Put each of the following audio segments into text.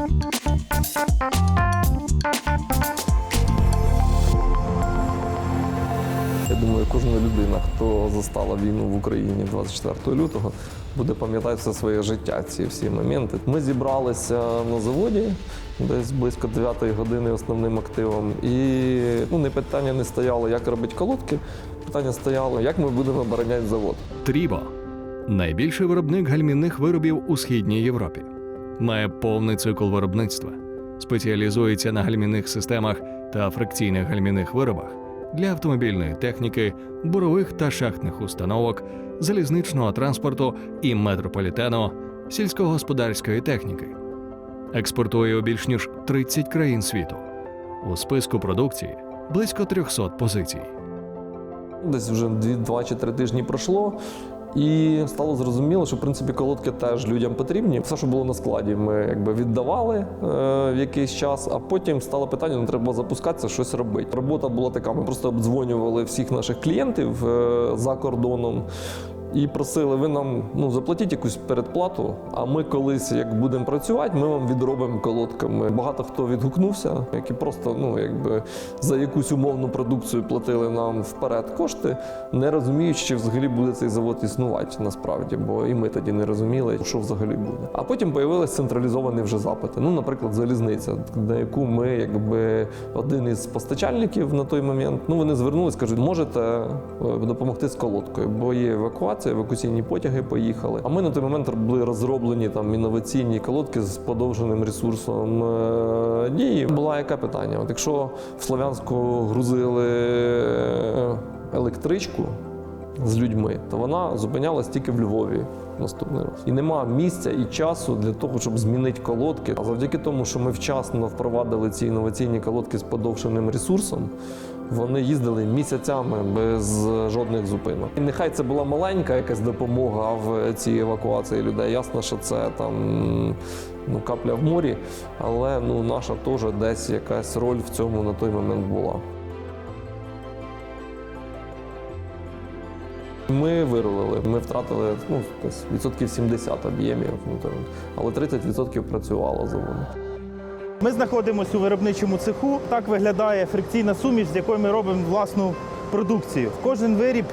Я думаю, кожна людина, хто застала війну в Україні 24 лютого, буде пам'ятати все своє життя, ці всі моменти. Ми зібралися на заводі десь близько 9 години основним активом. І ну, не питання не стояло, як робити колодки. Питання стояло, як ми будемо обороняти завод. Трібо найбільший виробник гальмівних виробів у східній Європі. Має повний цикл виробництва, спеціалізується на гальмівних системах та фрикційних гальмівних виробах для автомобільної техніки, бурових та шахтних установок, залізничного транспорту і метрополітену, сільськогосподарської техніки. Експортує у більш ніж 30 країн світу. У списку продукції близько 300 позицій. Десь вже дві, два чи три тижні пройшло. І стало зрозуміло, що в принципі колодки теж людям потрібні. Все, що було на складі, ми якби віддавали е, в якийсь час, а потім стало питання: ну треба запускатися, щось робити. Робота була така: ми просто обдзвонювали всіх наших клієнтів е, за кордоном. І просили, ви нам ну заплатіть якусь передплату. А ми колись, як будемо працювати, ми вам відробимо колодками. Багато хто відгукнувся, які просто ну якби за якусь умовну продукцію платили нам вперед кошти, не розуміючи, чи взагалі буде цей завод існувати насправді, бо і ми тоді не розуміли, що взагалі буде. А потім появились централізовані вже запити. Ну, наприклад, залізниця, на яку ми, якби один із постачальників на той момент, ну вони звернулись, кажуть, можете е, допомогти з колодкою, бо є евакуація, евакуаційні потяги поїхали. А ми на той момент були розроблені там інноваційні колодки з подовженим ресурсом е, дії. Була яке питання? От якщо в Слов'янську грузили е, електричку з людьми, то вона зупинялась тільки в Львові наступний раз. І нема місця і часу для того, щоб змінити колодки. А завдяки тому, що ми вчасно впровадили ці інноваційні колодки з подовженим ресурсом, вони їздили місяцями без жодних зупинок. І нехай це була маленька якась допомога в цій евакуації людей. Ясно, що це там ну, капля в морі, але ну, наша теж десь якась роль в цьому на той момент була. Ми вирулили, ми втратили ну, відсотків 70 об'ємів, ну, але 30% працювало заводу. Ми знаходимося у виробничому цеху. Так виглядає фрикційна суміш, з якої ми робимо власну продукцію. Кожен виріб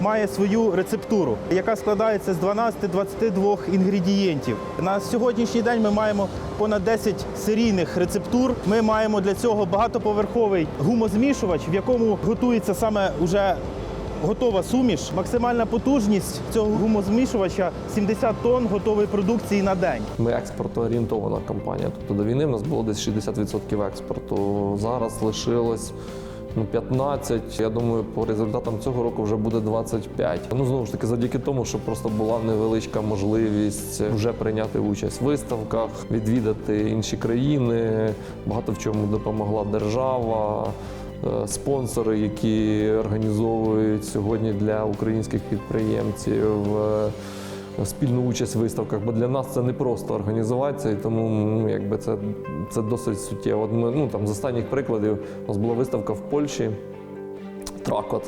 має свою рецептуру, яка складається з 12-22 інгредієнтів. На сьогоднішній день ми маємо понад 10 серійних рецептур. Ми маємо для цього багатоповерховий гумозмішувач, в якому готується саме уже готова суміш. Максимальна потужність цього гумозмішувача 70 тонн готової продукції на день. Ми експортоорієнтована компанія. Тобто до війни в нас було десь 60% експорту. Зараз лишилось ну, 15. Я думаю, по результатам цього року вже буде 25. Ну знову ж таки, завдяки тому, що просто була невеличка можливість вже прийняти участь в виставках, відвідати інші країни. Багато в чому допомогла держава. е, Спонсори, які організовують сьогодні для українських підприємців е, спільну участь в виставках, бо для нас це не просто організуватися, і тому ну, якби це, це досить суттєво. Ми, ну, там, з останніх прикладів у нас була виставка в Польщі.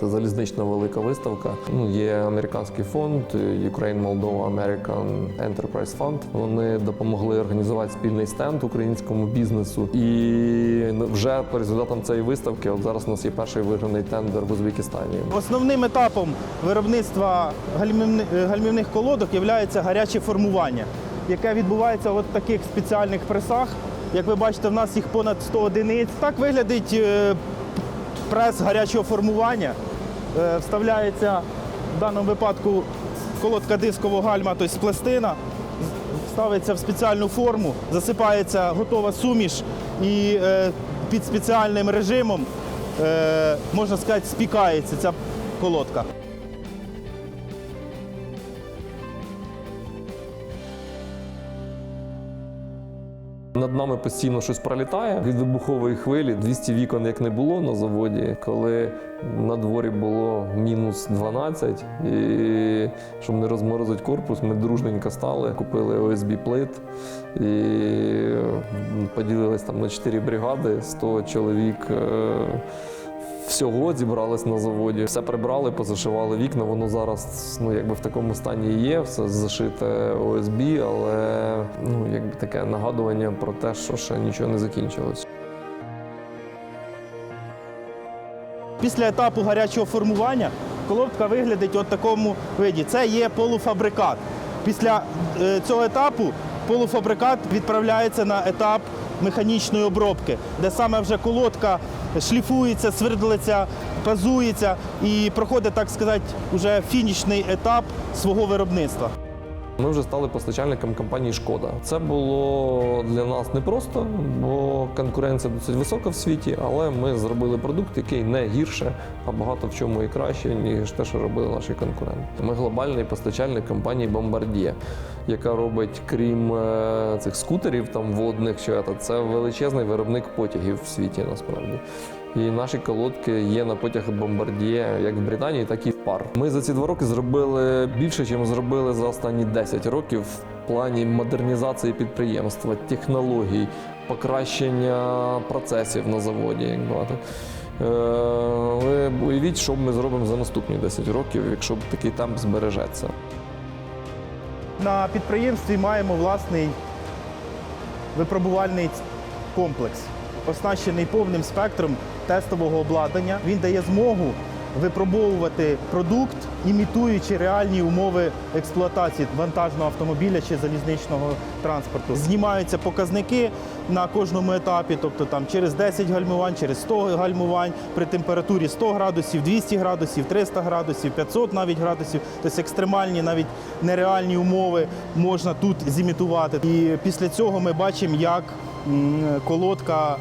Це залізнична велика виставка. Ну, є американський фонд Ukraine Moldova American Enterprise Fund. Вони допомогли організувати спільний стенд українському бізнесу. І вже по результатам цієї виставки, от зараз у нас є перший виграний тендер в Узбекистані. Основним етапом виробництва гальмівни- гальмівних колодок є гаряче формування, яке відбувається в таких спеціальних пресах. Як ви бачите, в нас їх понад 100 одиниць. Так виглядить е, прес гарячого формування. Е, Вставляється в даному випадку колодка дискового гальма, тобто пластина, ставиться в спеціальну форму, засипається готова суміш і е, під спеціальним режимом, е, можна сказати, спікається ця колодка. Над нами постійно щось пролітає від вибухової хвилі. 200 вікон як не було на заводі, коли на дворі було мінус 12. І щоб не розморозити корпус, ми дружненько стали, купили ОСБ плит і поділились там на 4 бригади, 100 чоловік. Всього зібрались на заводі, все прибрали, позашивали вікна. Воно зараз ну якби в такому стані є, все зашите ОСБ, але ну якби таке нагадування про те, що ще нічого не закінчилось. Після етапу гарячого формування колодка виглядить от такому виді. Це є полуфабрикат. Після е, цього етапу полуфабрикат відправляється на етап механічної обробки, де саме вже колодка шліфується, свердлиться, пазується і проходить, так сказати, вже фінішний етап свого виробництва. Ми вже стали постачальником компанії Шкода. Це було для нас непросто, бо конкуренція досить висока в світі, але ми зробили продукт, який не гірше, а багато в чому і краще, ніж те, що робили наші конкуренти. Ми глобальний постачальник компанії Bombardier, яка робить, крім е, цих скутерів там водних, що це величезний виробник потягів в світі насправді. І наші колодки є на потяги Бомбардіє як в Британії, так і в пар. Ми за ці два роки зробили більше, ніж зробили за останні 10 років в плані модернізації підприємства, технологій, покращення процесів на заводі. Як багато. Е, Ви уявіть, що ми зробимо за наступні 10 років, якщо такий темп збережеться. На підприємстві маємо власний випробувальний комплекс, оснащений повним спектром тестового обладнання. Він дає змогу випробовувати продукт, імітуючи реальні умови експлуатації вантажного автомобіля чи залізничного транспорту. Знімаються показники на кожному етапі, тобто там через 10 гальмувань, через 100 гальмувань при температурі 100 градусів, 200 градусів, 300 градусів, 500 навіть градусів. Тобто екстремальні, навіть нереальні умови можна тут зімітувати. І після цього ми бачимо, як колодка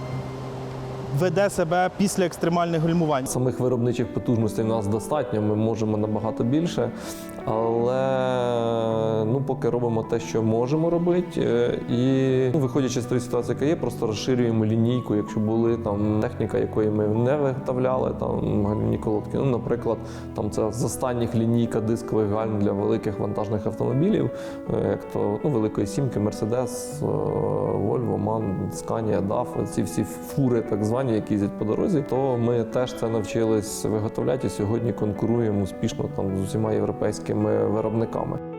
веде себе після екстремальних гальмувань. Самих виробничих потужностей у нас достатньо, ми можемо набагато більше. Але ну, поки робимо те, що можемо робити. Е, І ну, виходячи з тої ситуації, яка є, просто розширюємо лінійку. Якщо були там техніка, якої ми не виготовляли, там гальмівні колодки. Ну, наприклад, там це з останніх лінійка дискових гальм для великих вантажних автомобілів, е, як то ну, великої сімки, Мерседес, Volvo, MAN, Scania, DAF, ці всі фури, так звані, які їздять по дорозі, то ми теж це навчились виготовляти і сьогодні конкуруємо успішно там з усіма європейськими виробниками.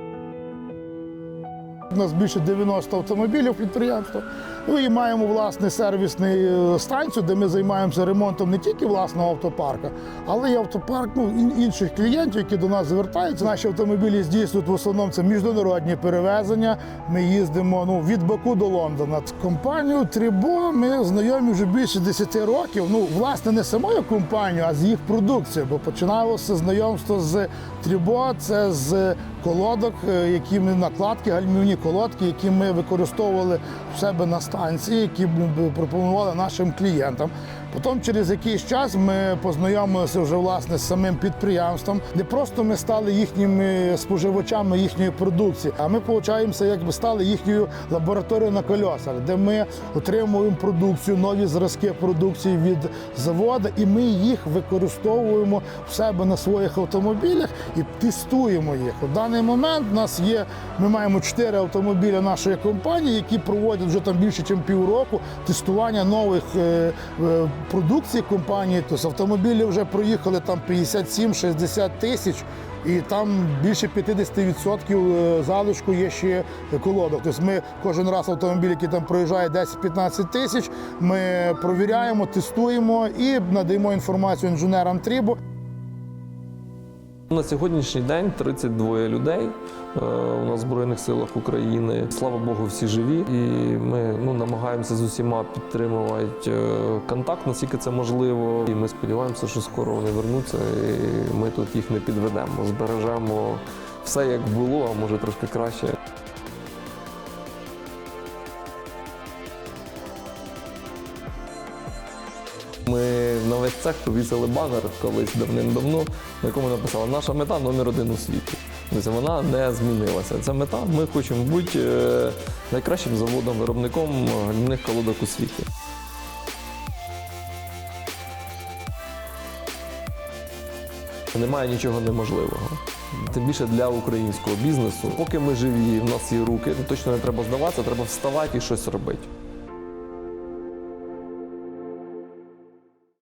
У нас більше 90 автомобілів підприємства. Ну і маємо власне сервісну е, станцію, де ми займаємося ремонтом не тільки власного автопарка, але й автопарк ну, інших клієнтів, які до нас звертаються. Наші автомобілі здійснюють в основному це міжнародні перевезення. Ми їздимо ну, від Баку до Лондона. З компанією Трібо ми знайомі вже більше 10 років. Ну, власне, не самою компанією, а з їх продукцією. Бо починалося знайомство з Трібо, це з колодок, е, які ми накладки, гальмівні колодки, які ми використовували в себе на станції, які пропонували нашим клієнтам. Потім через якийсь час ми познайомилися вже власне з самим підприємством, де просто ми стали їхніми споживачами їхньої продукції. А ми, виходить, якби стали їхньою лабораторією на кольосах, де ми отримуємо продукцію, нові зразки продукції від заводу, і ми їх використовуємо в себе на своїх автомобілях і тестуємо їх. У даний момент у нас є, ми маємо чотири автомобілі нашої компанії, які проводять вже там більше, ніж півроку тестування нових е, компанії то. Тобто автомобілі вже проїхали там 57-60 тисяч. І там більше 50% е, залишку є ще колодок. Тобто ми кожен раз автомобіль, який там проїжджає 10-15 тисяч, ми провіряємо, тестуємо і надаємо інформацію інженерам трібу. На сьогоднішній день 32 людей е, у нас в Збройних силах України. Слава Богу, всі живі. І ми ну, намагаємося з усіма підтримувати е, контакт, наскільки це можливо. І ми сподіваємося, що скоро вони вернуться, і ми тут їх не підведемо. Збережемо все як було, а може трошки краще. На цех повісили банер колись давним-давно, на якому написали наша мета номер один у світі. Тобто вона не змінилася. Ця мета. Ми хочемо бути е, найкращим заводом-виробником гальмівних колодок у світі. Немає нічого неможливого. Тим більше для українського бізнесу. Поки ми живі, в нас є руки, точно не треба здаватися, треба вставати і щось робити.